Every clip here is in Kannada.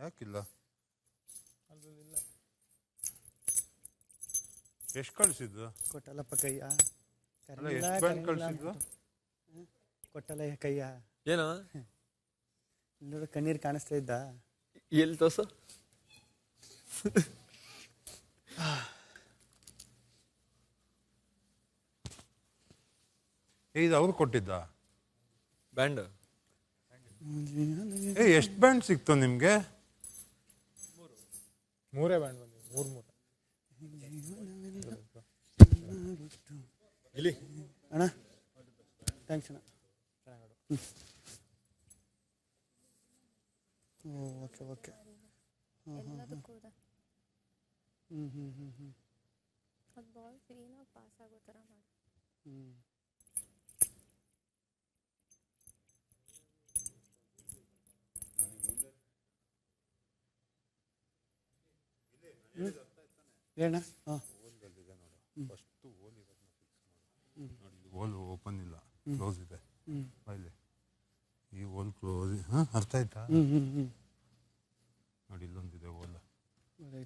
ಯಾಕಿಲ್ಲ ಎಷ್ಟು ಕಳಿಸಿದ್ದು ಕೊಟ್ಟಲ್ಲಪ್ಪ ಕೈಯ ಅಲ್ಲ ಎಷ್ಟು ಬ್ಯಾಂಡ್ ಕಳಿಸಿದ್ದು ಕೊಟ್ಟಲ್ಲ ಕೈಯ ಏನೋ ನೋಡು ಕಣ್ಣೀರು ಕಾಣಿಸ್ತಾ ಇದ್ದ ಎಲ್ಲಿ ತೋರ್ಸು ಏ, ಇದು ಅವ್ರು ಕೊಟ್ಟಿದ್ದ ಬ್ಯಾಂಡ್ ಏ ಎಷ್ಟು ಬ್ಯಾಂಡ್ ಸಿಕ್ತು ನಿಮ್ಗೆ ಮೂರೇ ಬ್ಯಾಂಡ್ ಬಂದಿದೆ ಮೂರು ಮೂರು. ಇಲ್ಲಿ. ಅಣ್ಣ ಥ್ಯಾಂಕ್ಸ್ ಅಣ್ಣ. ಹ್ಞೂ ಓಕೆ ಓಕೆ ಹ್ಞೂ ಇದೆ ಹ್ಞೂ ಹ್ಞೂ ಹ್ಞೂ ಹ್ಞೂ ಅದು ಬಾಲ್ ಕ್ಲೀನಾಗಿ ಪಾಸ್ ಆಗೋ ಥರ ಮಾಡಿ. ಹ್ಞೂ ಏನ ಹಾಂ. ಓಲ್ ಓಪನ್ ಇಲ್ಲ. ಕ್ಲೋಸ್ ಇದೆ. ಹ್ಞೂ ಇಲ್ಲಿ ಈ ಓಲ್ ಕ್ಲೋಸ್ ಹಾಂ ಅರ್ಥ ಆಯ್ತಾ? ನೋಡಿ ಇಲ್ಲೊಂದಿದೆ ಓಲ್.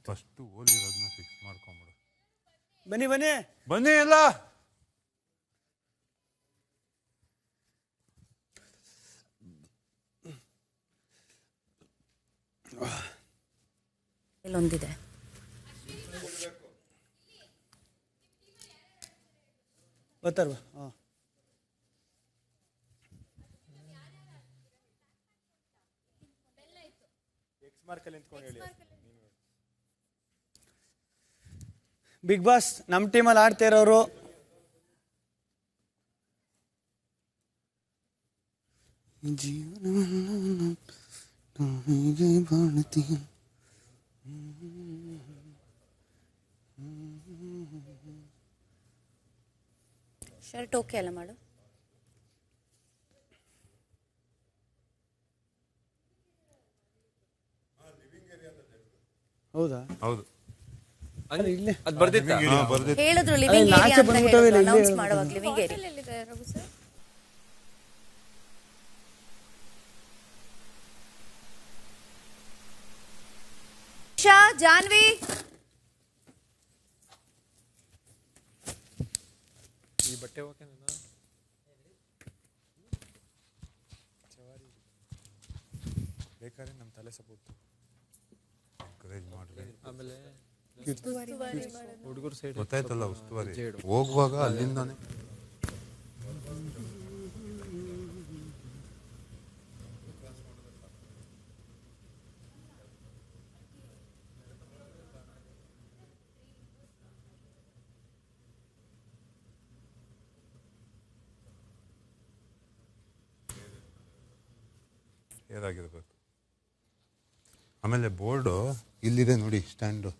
ಫಸ್ಟ್ ಹೋಲ್ ಇರೋದನ್ನ ಫಿಕ್ಸ್ ಮಾಡ್ಕೊಂಬಿಡು. ಬನ್ನಿ ಬನ್ನಿ. ಬನ್ನಿ ಎಲ್ಲ ಇಲ್ಲೊಂದಿದೆ. ಬರ್ತಾರ ಬಾ. ಹಾಂ. ಬಿಗ್ ಬಾಸ್ ನಮ್ಮ ಟೀಮಲ್ಲಿ ಆಡ್ತಾ ಇರೋರು. ಜೀವನವನ್ನು ಹೀಗೆ ಬಾಳ್ತೀನಿ ಶರ್ಟ್ ಓಕೆ ಅಲ್ಲ ಮಾಡು. ಹೌದಾ? ಹೌದು. ಅಲ್ಲ, ಇಲ್ಲೇ. ಅದು ಬರ್ದಿತ್ತು? ಹೇಳಿದ್ರು ಲಿವಿಂಗ್ ಅಲ್ಲ, ಆಚೆ ಅಂತ ಬಂದ್ಬಿಟ್ಟವೆ ಇಲ್ಲ, ಇಲ್ಲೇ ಅನೌನ್ಸ್. ಮಾಡುವಾಗ ಲಿವಿಂಗ್ ಏರಿಯಾ ಜಾನ್ವಿ. ಈ ಬಟ್ಟೆ ಚವಾರಿ ಬೇಕಾದ್ರೆ ನಮ್ಮ ತಲೆ ಸಪೋರ್ಟ್ encourage ಮಾಡ್ರಿ ಆಮೇಲೆ ಹುಡುಗರು ಸೈಡ್ ಗೊತ್ತಾಯ್ತಲ್ಲ ಉಸ್ತುವಾರಿ ಹೋಗುವಾಗ ಅಲ್ಲಿಂದಾನೆ ಏನಾಗಿರ್ಬೇಕು ಆಮೇಲೆ ಬೋರ್ಡು ಇಲ್ಲಿದೆ ನೋಡಿ ಸ್ಟ್ಯಾಂಡು.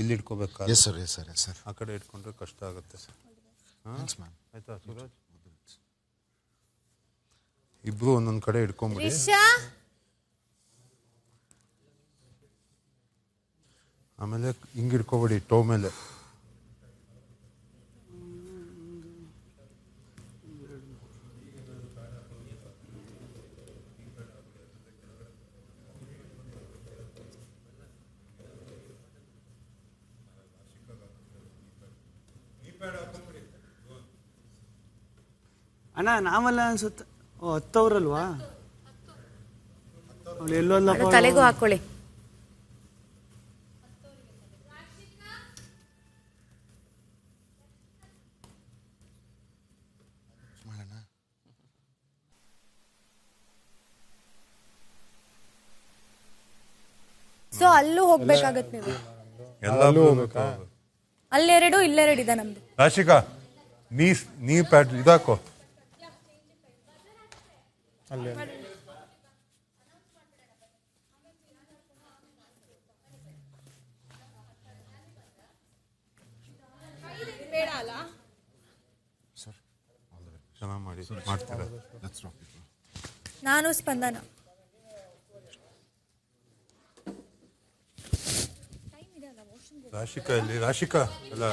ಇಲ್ಲಿ ಇಟ್ಕೋಬೇಕಾ yes sir yes sir yes sir ಆ ಕಡೆ ಇಟ್ಕೊಂಡ್ರೆ ಕಷ್ಟ ಆಗುತ್ತೆ ಸರ್ ಥ್ಯಾಂಕ್ಸ್ ಮ್ಯಾಮ್ ಆಯ್ತಾ ಸುರಾಜ್? ಇಬ್ರು ಒಂದೊಂದು ಕಡೆ ಇಟ್ಕೊಂಬಿಡಿ. ಆಮೇಲೆ ಹಿಂಗೆ ಇಟ್ಕೋಬೇಡಿ ಟೋ ಮೇಲೆ. ಅಣ್ಣ ನಾವಲ್ಲ ಅನ್ಸುತ್ತೆ. ಓ ಹತ್ತವ್ರಲ್ವಾ? ಅವಳು ತಲೆಗೂ ಹಾಕೊಳ್ಳಿ. ಸೊ ಅಲ್ಲೂ ಹೋಗ್ಬೇಕಾಗತ್ತೆ ನೀವು? ಎಲ್ಲ ಅಲ್ಲೆರಡು ಇಲ್ಲೆರಡು ಇದೆ ನಮ್ದು. ರಾಶಿಕಾ ನೀ ನೀ ಪ್ಯಾಟ್ ಇದಾಕೋ. ಅಲ್ಲಿ ಚೆನ್ನಾಗಿ ಮಾಡಿ ಮಾಡ್ತೀರಾ? ನಾನು ಸ್ಪಂದನ. ರಾಶಿಕಾ ಇಲ್ಲಿ ರಾಶಿಕಾ ಎಲ್ಲ